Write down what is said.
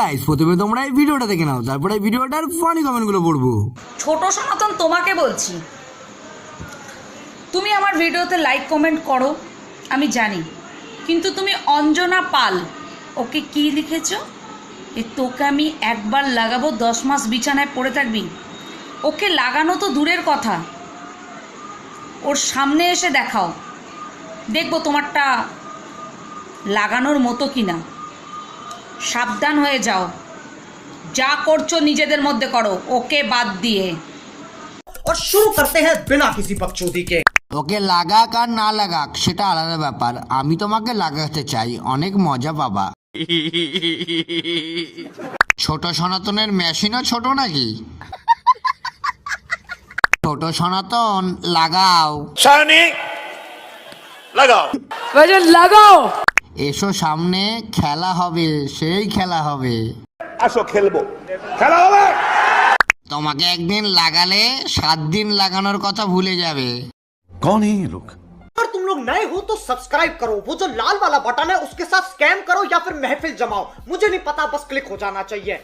Guys প্রথমে তোমরা এই ভিডিওটা দেখে নাও, তারপরে ভিডিওটার ফানি কমেন্টগুলো পড়ব। ছোট সনাতন তোমাকে বলছি, তুমি আমার ভিডিওতে লাইক কমেন্ট করো, আমি জানি, কিন্তু তুমি অঞ্জনা পাল, ওকে কি লিখেছো? এ তোকে আমি একবার লাগাবো, দশ মাস বিছানায় পড়ে থাকবি। ওকে লাগানো তো দূরের কথা, ওর সামনে এসে দেখাও, দেখব তোমারটা লাগানোর মতো কিনা। সাবধান হয়ে যাও যা করছো নিজেদের মধ্যে করো ওকে বাদ দিয়ে और शुरू करते हैं बिना किसी बकचोदी के ওকে লাগাক আর না লাগাক সেটা আলাদা ব্যাপার আমি তোমাকে লাগাতে চাই অনেক মজা পাবা ছোট সনাতনের মেশিনও ছোট নাকি ছোট সনাতন লাগাও শাইনি লাগাও वजन लगाओ এসো সামনে খেলা হবে সেই খেলা হবে আসো খেলবো খেলা হবে তোমাকে একদিন লাগালে সাত দিন লাগানোর কথা ভুলে যাবে कौन है ये लोग अगर तुम लोग नए हो तो सब्सक्राइब करो वो जो लाल वाला बटन है उसके साथ स्कैम करो या फिर महफिल जमाओ मुझे नहीं पता बस क्लिक हो जाना चाहिए